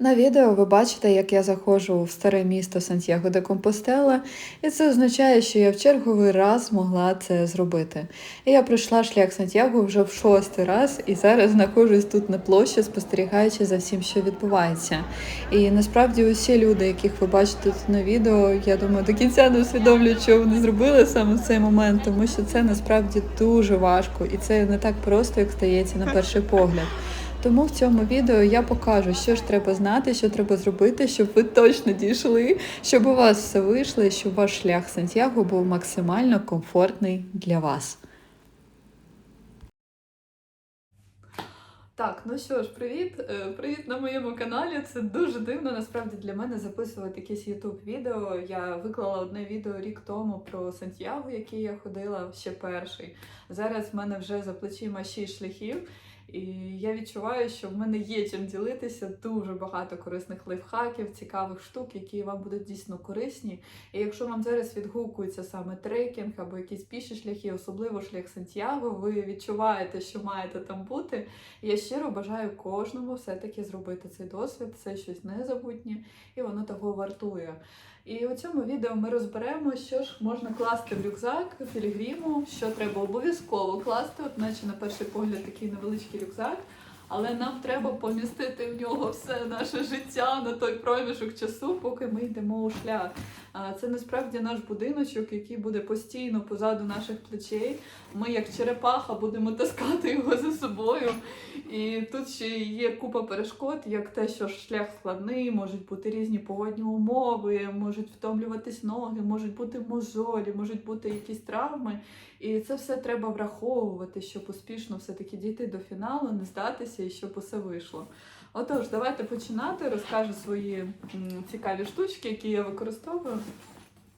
На відео ви бачите, як я заходжу в старе місто Сантьяго де Компостела, і це означає, що я в черговий раз змогла це зробити. І я пройшла шлях Сантьяго вже в шостий раз, і зараз знаходжусь тут на площі, спостерігаючи за всім, що відбувається. І насправді усі люди, яких ви бачите тут на відео, я думаю, до кінця не усвідомлюють, що вони зробили саме в цей момент, тому що це насправді дуже важко, і це не так просто, як стається на перший погляд. Тому в цьому відео я покажу, що ж треба знати, що треба зробити, щоб ви точно дійшли, щоб у вас все вийшло, і щоб ваш шлях Сантьяго був максимально комфортний для вас. Так, ну що ж, привіт. Е, Привіт на моєму каналі. Це дуже дивно насправді для мене записувати якесь youtube відео. Я виклала одне відео рік тому про Сантьяго, який я ходила ще перший. Зараз в мене вже за плечима 6 шляхів. І я відчуваю, що в мене є чим ділитися дуже багато корисних лайфхаків, цікавих штук, які вам будуть дійсно корисні. І якщо вам зараз відгукується саме трекінг або якісь піші шляхи, особливо шлях Сантьяго, ви відчуваєте, що маєте там бути. Я щиро бажаю кожному все-таки зробити цей досвід. Це щось незабутнє і воно того вартує. І у цьому відео ми розберемо, що ж можна класти в рюкзак пілігриму, що треба обов'язково класти, от наче на перший погляд такий невеличкий рюкзак. Але нам треба помістити в нього все наше життя на той проміжок часу, поки ми йдемо у шлях. Це насправді наш будиночок, який буде постійно позаду наших плечей. Ми, як черепаха, будемо таскати його за собою. І тут ще є купа перешкод, як те, що шлях складний, можуть бути різні погодні умови, можуть втомлюватись ноги, можуть бути мозолі, можуть бути якісь травми. І це все треба враховувати, щоб успішно все-таки дійти до фіналу, не здатися і щоб усе вийшло. Отож, давайте починати. Розкажу свої цікаві штучки, які я використовую.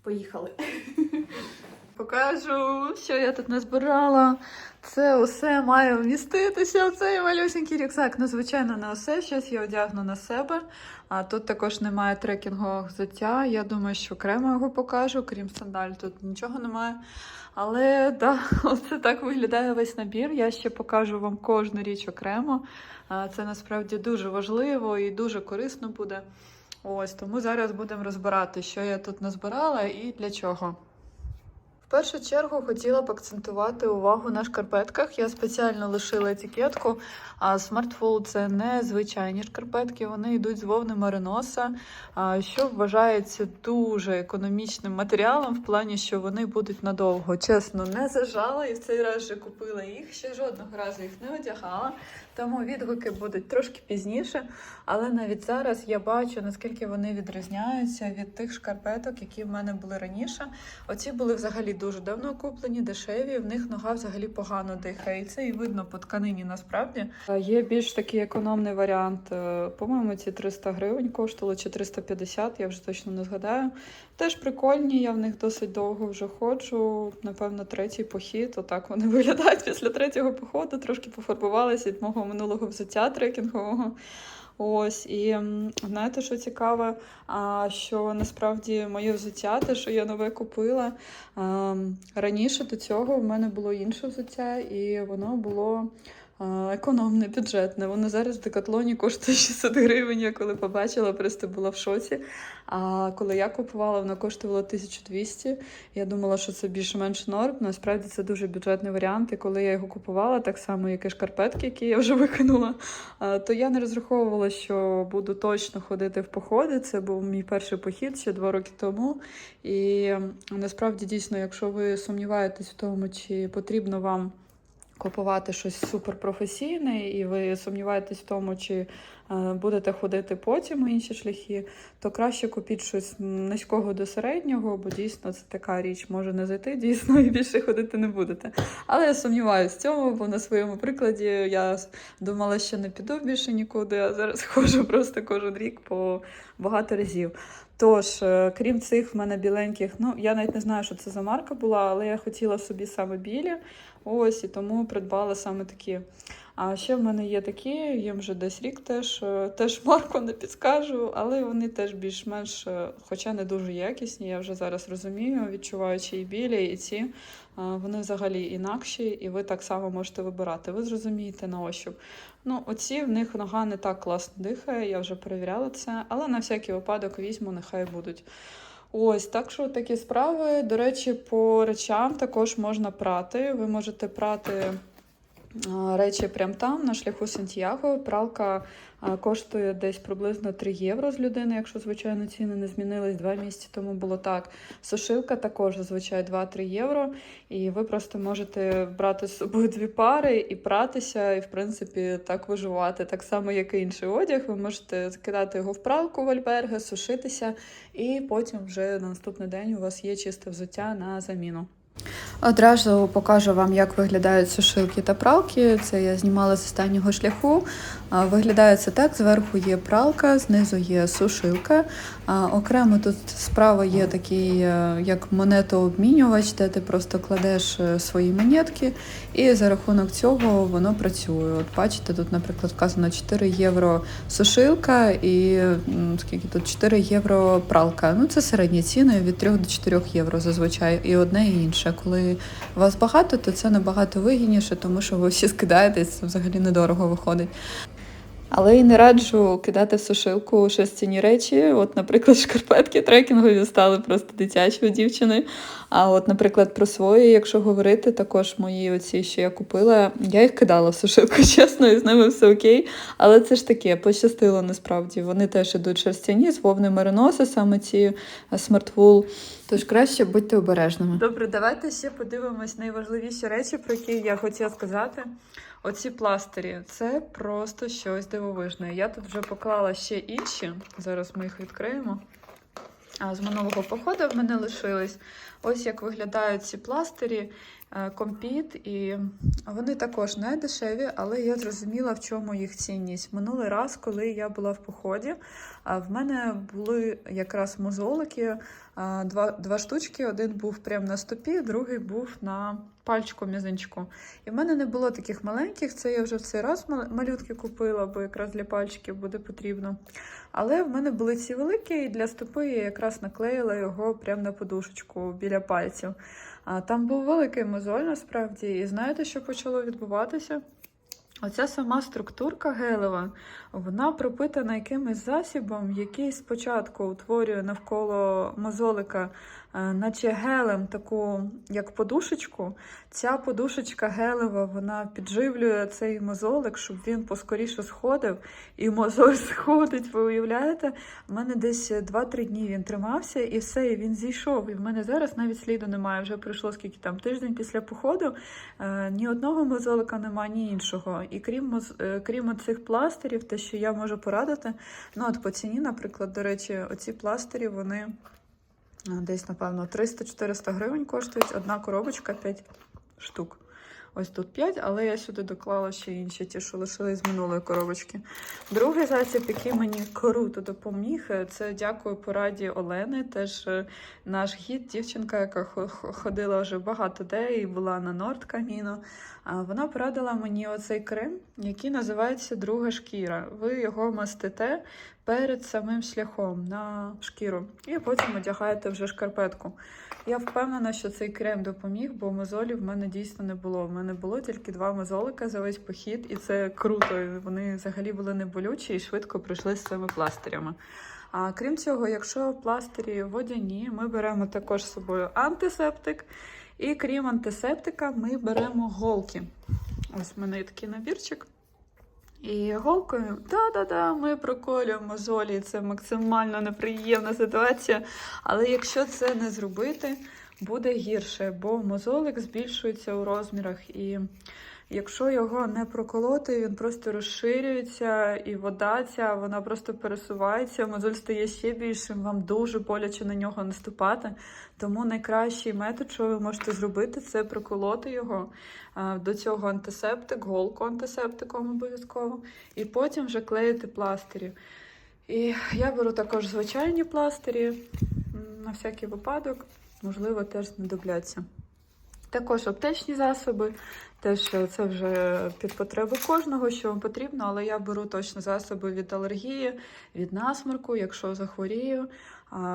Поїхали. Покажу, що я тут назбирала. Це усе має вміститися в цей малюсенький рюкзак. Ну, звичайно, не усе. Щось я одягну на себе. А тут також немає трекінгового взуття. Я думаю, що окремо його покажу, крім сандаль, тут нічого немає. Але да, оце так виглядає весь набір. Я ще покажу вам кожну річ окремо. Це насправді дуже важливо і дуже корисно буде. Ось тому зараз будемо розбирати, що я тут назбирала і для чого. В першу чергу хотіла б акцентувати увагу на шкарпетках. Я спеціально лишила етикетку. А Smartful – це не звичайні шкарпетки, вони йдуть з вовни мериноса, а, що вважається дуже економічним матеріалом в плані, що вони будуть надовго. Чесно, не зажала і в цей раз вже купила їх. Ще жодного разу їх не одягала. Тому відгуки будуть трошки пізніше. Але навіть зараз я бачу, наскільки вони відрізняються від тих шкарпеток, які в мене були раніше. Оці були взагалі дуже давно куплені, дешеві. В них нога взагалі погано дихає. І це і видно по тканині насправді. Є більш такий економний варіант. Е, По-моєму, ці 300 гривень коштували чи 350, я вже точно не згадаю. Теж прикольні, я в них досить довго вже ходжу. Напевно, третій похід. Отак вони виглядають після третього походу. Трошки пофарбувалися від мого минулого взуття трекінгового. Ось, і знаєте, що цікаве, що насправді моє взуття, те, що я нове купила, раніше до цього в мене було інше взуття, і воно було економне, бюджетне. Воно зараз в декатлоні коштує 600 гривень. Я коли побачила, просто була в шоці. А коли я купувала, воно коштувало 1200. Я думала, що це більш-менш норм. Насправді це дуже бюджетний варіант. І коли я його купувала, так само, як і шкарпетки, які я вже викинула, то я не розраховувала, що буду точно ходити в походи. Це був мій перший похід ще два роки тому. І насправді дійсно, якщо ви сумніваєтесь в тому, чи потрібно вам купувати щось суперпрофесійне, і ви сумніваєтесь в тому, чи е, будете ходити потім інші шляхи, то краще купіть щось низького до середнього, бо дійсно це така річ може не зайти, дійсно, і більше ходити не будете. Але я сумніваюся в цьому, бо на своєму прикладі я думала, що не піду більше нікуди, а зараз ходжу просто кожен рік по багато разів. Тож, е, крім цих в мене біленьких, ну я навіть не знаю, що це за марка була, але я хотіла собі саме білі. Ось і тому придбала саме такі. А ще в мене є такі, їм вже десь рік теж, е, теж марку не підскажу, але вони теж більш-менш, е, хоча не дуже якісні, я вже зараз розумію, відчуваючи і білі, і ці. е, Вони взагалі інакші, і ви так само можете вибирати. Ви зрозумієте на ощуп. Ну, оці в них нога не так класно дихає, я вже перевіряла це, але на всякий випадок візьму, нехай будуть. Ось, так що такі справи. До речі, по речам також можна прати. Ви можете прати речі прямо там, на шляху Сантьяго. Пралка коштує десь приблизно 3 євро з людини, якщо, звичайно, ціни не змінились. Два місяці тому було так. Сушилка також зазвичай 2-3 євро. І ви просто можете брати з собою дві пари і пратися, і, в принципі, так виживати. Так само, як і інший одяг. Ви можете закидати його в пралку в альберги, сушитися, і потім вже на наступний день у вас є чисте взуття на заміну. Одразу покажу вам, як виглядають сушилки та пралки. Це я знімала з останнього шляху. Виглядає це так: зверху є пралка, знизу є сушилка. Окремо тут справа є такий е, як монетообмінювач, де ти просто кладеш е, свої монетки, і за рахунок цього воно працює. От бачите, тут, наприклад, вказано 4 євро сушилка і скільки тут 4 євро пралка. Ну це середні ціни від 3 до 4 євро зазвичай, і одне і інше. Коли вас багато, то це набагато вигідніше, тому що ви всі скидаєтесь, взагалі недорого виходить. Але і не раджу кидати в сушилку шерстяні речі. От, наприклад, шкарпетки трекінгові стали просто дитячі у дівчини. А от, наприклад, про свої, якщо говорити, також мої оці, що я купила, я їх кидала в сушилку, чесно, і з ними все окей. Але це ж таке, пощастило насправді. Вони теж ідуть шерстяні з вовни мериноси, саме ці смартвул. Тож краще будьте обережними. Добре, давайте ще подивимось найважливіші речі, про які я хотіла сказати. Оці пластирі це просто щось дивовижне. Я тут вже поклала ще інші. Зараз ми їх відкриємо. З минулого походу в мене лишились. Ось як виглядають ці пластирі, компіт, і вони також не дешеві, але я зрозуміла, в чому їх цінність. Минулий раз, коли я була в поході, в мене були якраз мозолики, два, два штучки. Один був прямо на стопі, другий був на пальчику мізинчику. І в мене не було таких маленьких. Це я вже в цей раз мал- малютки купила, бо якраз для пальчиків буде потрібно. Але в мене були ці великі, і для стопи я якраз наклеїла його прямо на подушечку біля пальців. А там був великий мозоль насправді. І знаєте, що почало відбуватися? Оця сама структурка гелева, вона пропитана якимось засібом, який спочатку утворює навколо мозолика, е, наче гелем таку, як подушечку. Ця подушечка гелева, вона підживлює цей мозолик, щоб він поскоріше сходив, і мозоль сходить. Ви уявляєте? У мене десь 2-3 дні він тримався, і все, і він зійшов. І в мене зараз навіть сліду немає. Вже пройшло скільки там тиждень після походу. Е, ні одного мозолика немає, ні іншого. І крім е, крім цих пластирів, те, що я можу порадити, ну от по ціні, наприклад, до речі, оці пластирі, вони е, десь, напевно, 300-400 гривень коштують. Одна коробочка 5 штук. Ось тут 5, але я сюди доклала ще інші, ті, що лишились з минулої коробочки. Другий засіб, який мені круто допоміг, е, це дякую пораді Олени. Теж е, наш гід, дівчинка, яка хо- хо- ходила вже багато де і була на Норд Каміно. Вона порадила мені оцей крем, який називається Друга шкіра. Ви його мастите перед самим шляхом на шкіру, і потім одягаєте вже шкарпетку. Я впевнена, що цей крем допоміг, бо мозолів в мене дійсно не було. В мене було тільки два мозолика за весь похід, і це круто. Вони взагалі були не болючі і швидко пройшли з цими пластирями. А крім цього, якщо пластирі водяні, ми беремо також з собою антисептик. І крім антисептика, ми беремо голки. Ось в мене є такий набірчик. І голкою, да-да-да, ми проколюємо мозолі. Це максимально неприємна ситуація. Але якщо це не зробити, буде гірше, бо мозолик збільшується у розмірах. І якщо його не проколоти, він просто розширюється, і вода ця вона просто пересувається, мозоль стає ще більшим, вам дуже боляче на нього наступати. Тому найкращий метод, що ви можете зробити, це проколоти його. До цього антисептик, голку антисептиком обов'язково, і потім вже клеїти пластирі. І я беру також звичайні пластирі на всякий випадок, можливо, теж знадобляться. Також аптечні засоби. Теж це вже під потреби кожного, що вам потрібно, але я беру точно засоби від алергії, від насморку, якщо захворію.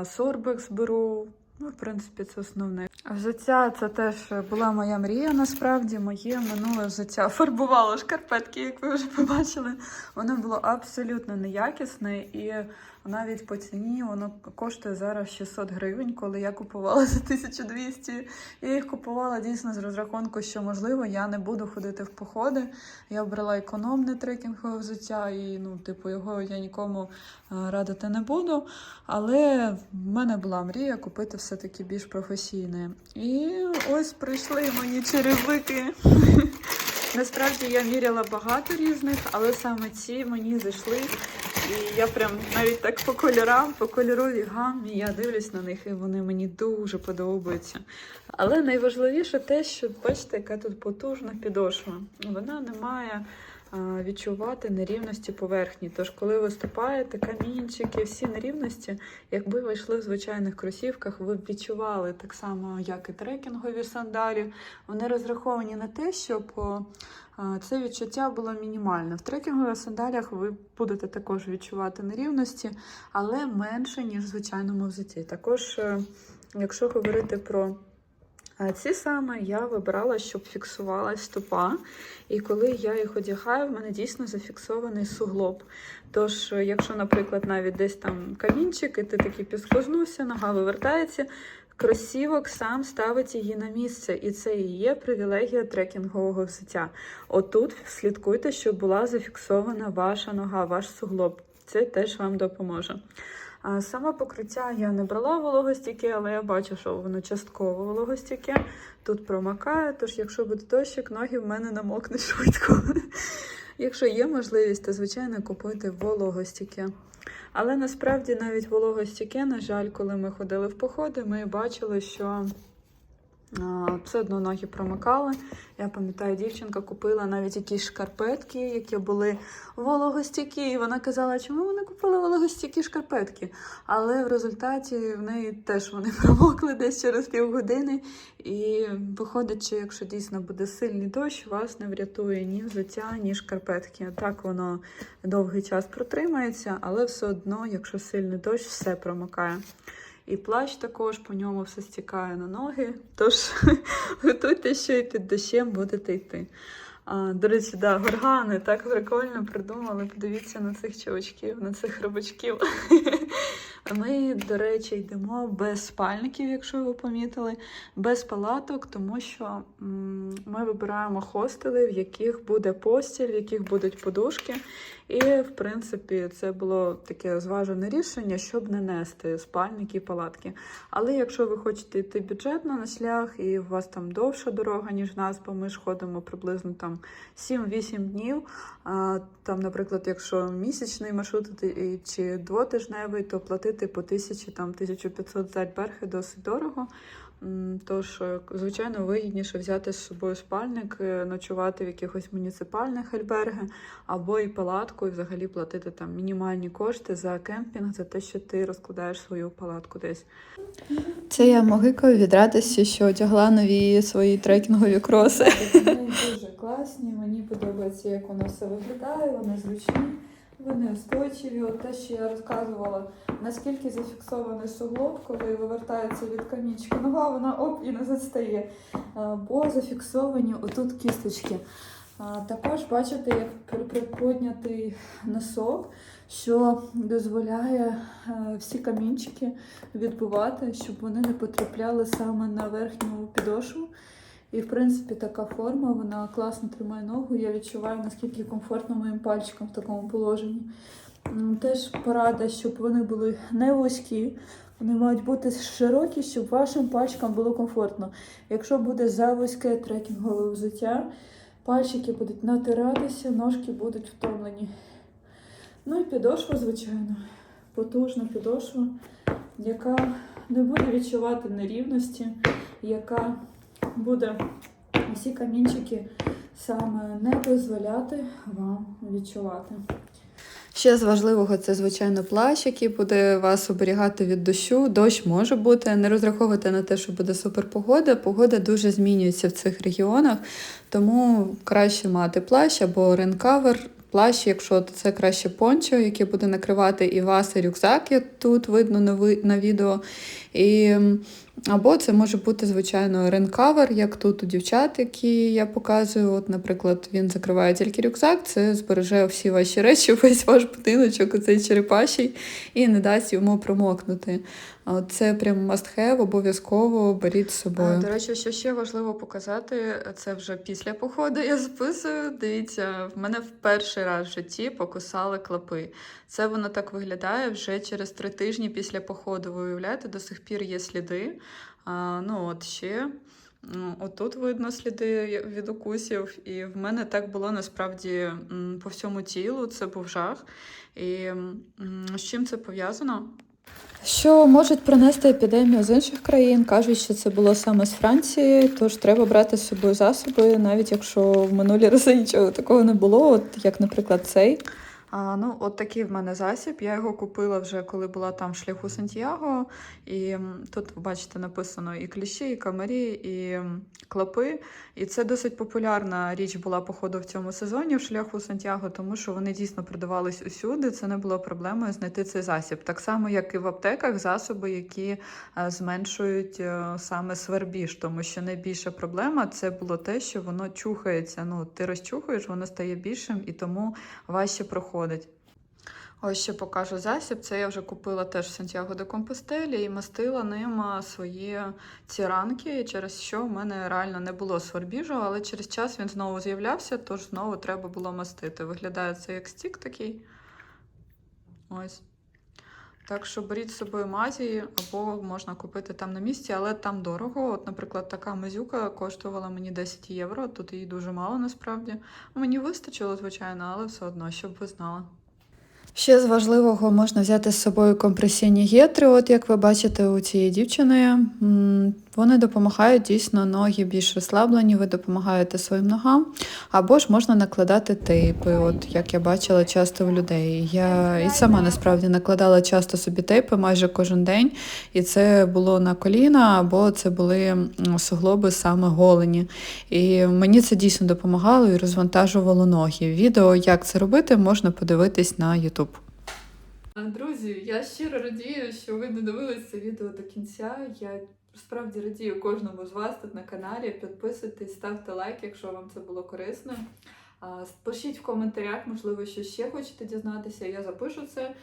Сорбекс беру. Ну, в принципі, це основне. Взуття це теж була моя мрія. Насправді, моє минуле взуття фарбувало шкарпетки, як ви вже побачили. Воно було абсолютно неякісне і навіть по ціні воно коштує зараз 600 гривень, коли я купувала за 1200. Я їх купувала дійсно з розрахунку, що можливо я не буду ходити в походи. Я брала економне трекінгове взуття, і ну, типу, його я нікому е, радити не буду. Але в мене була мрія купити все-таки більш професійне. І ось прийшли мої черевики. Насправді я міряла багато різних, але саме ці мені зайшли. І я прям навіть так по кольорам, по кольоровій гамі, я дивлюсь на них, і вони мені дуже подобаються. Але найважливіше те, що бачите, яка тут потужна підошва. Вона не має відчувати нерівності поверхні. Тож, коли ви ступаєте, камінчики, всі нерівності, якби ви йшли в звичайних кросівках, ви б відчували так само, як і трекінгові сандалі. Вони розраховані на те, щоб це відчуття було мінімальне. В трекінгових сандалях ви будете також відчувати нерівності, але менше, ніж в звичайному взутті. Також, е, якщо говорити про ці саме я вибрала, щоб фіксувалась стопа. І коли я їх одягаю, в мене дійсно зафіксований суглоб. Тож, е, якщо, наприклад, навіть десь там камінчик, і ти такий підскознувся, нога вивертається, кросівок сам ставить її на місце. І це і є привілегія трекінгового взуття. Отут слідкуйте, щоб була зафіксована ваша нога, ваш суглоб. Це теж вам допоможе. А Саме покриття я не брала вологостійке, але я бачу, що воно частково вологостійке. Тут промакає, тож якщо буде дощик, ноги в мене намокнуть швидко. Якщо є можливість, то звичайно купуйте вологостійке. Але насправді навіть вологостіке, на жаль, коли ми ходили в походи, ми бачили, що все одно ноги промикали. Я пам'ятаю, дівчинка купила навіть якісь шкарпетки, які були вологостійкі. І вона казала, чому вона купила вологостійкі шкарпетки. Але в результаті в неї теж вони промокли десь через півгодини. І виходить, що якщо дійсно буде сильний дощ, вас не врятує ні взуття, ні шкарпетки. Так воно довгий час протримається, але все одно, якщо сильний дощ, все промокає. І плащ також по ньому все стікає на ноги. Тож готуйте, що і під дощем будете йти. А, до речі, да, горгани так прикольно придумали. Подивіться на цих чувачків, на цих рибачків. Ми, до речі, йдемо без спальників, якщо ви помітили, без палаток, тому що ми вибираємо хостели, в яких буде постіль, в яких будуть подушки. І, в принципі, це було таке зважене рішення, щоб не нести спальники і палатки. Але якщо ви хочете йти бюджетно на шлях, і у вас там довша дорога, ніж нас, бо ми ж ходимо приблизно там 7-8 днів. Там, наприклад, якщо місячний маршрут чи двотижневий, то платити по 1000, там 1500 зальберги досить дорого. Тож, е, звичайно, вигідніше взяти з собою спальник, е, ночувати в якихось муніципальних альберги, або і палатку, і взагалі платити там мінімальні кошти за кемпінг, за те, що ти розкладаєш свою палатку десь. Це я могикаю від радості, що одягла нові свої трекінгові кроси. Вони дуже класні, мені подобається, як воно все виглядає, вони зручні, вони устойчиві. От те, що я розказувала, наскільки зафіксований суглоб, коли вивертається від камінчика нога, вона оп і назад стає. А, Бо зафіксовані отут кісточки. Також бачите, як приподнятий носок, що дозволяє е, всі камінчики відбувати, щоб вони не потрапляли саме на верхню підошву. І, в принципі, така форма, вона класно тримає ногу. Я відчуваю, наскільки комфортно моїм пальчикам в такому положенні. Теж порада, щоб вони були не вузькі, вони мають бути широкі, щоб вашим пальчикам було комфортно. Якщо буде за вузьке трекінгове взуття, пальчики будуть натиратися, ножки будуть втомлені. Ну і підошва, звичайно, потужна підошва, яка не буде відчувати нерівності, яка буде усі камінчики саме не дозволяти вам відчувати. Ще з важливого це, звичайно, плащ, який буде вас оберігати від дощу. Дощ може бути. Не розраховуйте на те, що буде суперпогода. Погода дуже змінюється в цих регіонах, тому краще мати плащ або ренкавер. Плащ, якщо то це краще пончо, яке буде накривати і вас, і рюкзак, як тут видно на, відео. І, або це може бути, звичайно, ренкавер, як тут у дівчат, які я показую. От, наприклад, він закриває тільки рюкзак, це збереже всі ваші речі, весь ваш будиночок, оцей черепаший, і не дасть йому промокнути. Це прям must have, обов'язково беріть з собою. До речі, що ще важливо показати, це вже після походу я записую. Дивіться, в мене в перший раз в житті покусали клопи. Це воно так виглядає вже через три тижні після походу. Ви уявляєте, до сих пір є сліди. Ну от ще. Отут видно сліди від укусів, і в мене так було насправді по всьому тілу. Це був жах. І з чим це пов'язано? Що можуть принести епідемію з інших країн? Кажуть, що це було саме з Франції, тож треба брати з собою засоби, навіть якщо в минулі рази нічого такого не було, от як, наприклад, цей. А, ну, от такий в мене засіб. Я його купила вже коли була там в шляху Сантьяго. І тут, бачите, написано і кліщі, і камарі, і клопи. І це досить популярна річ була, походу, в цьому сезоні в шляху Сантьяго, тому що вони дійсно продавались усюди. Це не було проблемою знайти цей засіб. Так само, як і в аптеках, засоби, які е, зменшують е, саме свербіж, тому що найбільша проблема це було те, що воно чухається. Ну, ти розчухуєш, воно стає більшим і тому важче проходить. Ось ще покажу засіб. Це я вже купила теж в Сантьяго де Компостелі і мастила ним свої ці ранки, через що в мене реально не було свербіжу, але через час він знову з'являвся, тож знову треба було мастити. Виглядає це як стік такий. Ось. Так що беріть з собою мазі, або можна купити там на місці, але там дорого. От, наприклад, така мазюка коштувала мені 10 євро. Тут її дуже мало насправді. Мені вистачило, звичайно, але все одно, щоб ви знали. Ще з важливого можна взяти з собою компресійні гетри, от як ви бачите у цієї дівчини. Вони допомагають дійсно ноги більш розслаблені, ви допомагаєте своїм ногам, або ж можна накладати тейпи, от як я бачила часто в людей. Я і сама насправді накладала часто собі тейпи майже кожен день, і це було на коліна, або це були суглоби саме голені. І мені це дійсно допомагало і розвантажувало ноги. Відео, як це робити, можна подивитись на YouTube. Друзі, я щиро радію, що ви додивились це відео до кінця. Я справді радію кожному з вас тут на каналі. Підписуйтесь, ставте лайк, якщо вам це було корисно. Пишіть в коментарях, можливо, що ще хочете дізнатися. Я запишу це.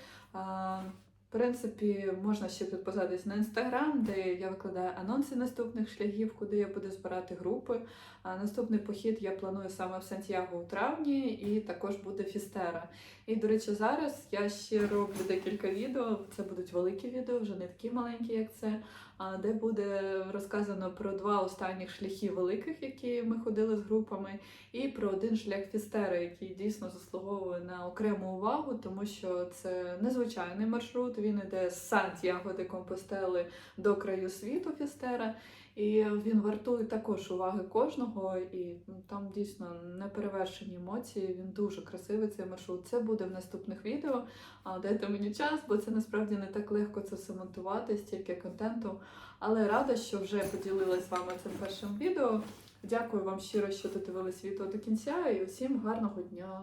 Принципі, можна ще підписатись на інстаграм, де я викладаю анонси наступних шляхів, куди я буду збирати групи. А наступний похід я планую саме в Сантьяго у травні, і також буде Фістера. І, до речі, зараз я ще роблю декілька відео. Це будуть великі відео, вже не такі маленькі, як це. Де буде розказано про два останніх шляхи великих, які ми ходили з групами, і про один шлях Фістера, який дійсно заслуговує на окрему увагу, тому що це незвичайний маршрут. Він іде з Сантьяго де Компостели до краю світу Фістера. І він вартує також уваги кожного, і там дійсно неперевершені емоції. Він дуже красивий цей маршрут. Це буде в наступних відео. А дайте мені час, бо це насправді не так легко це все монтувати, стільки контенту. Але рада, що вже поділилась з вами цим першим відео. Дякую вам щиро, що додивились відео до кінця, і усім гарного дня!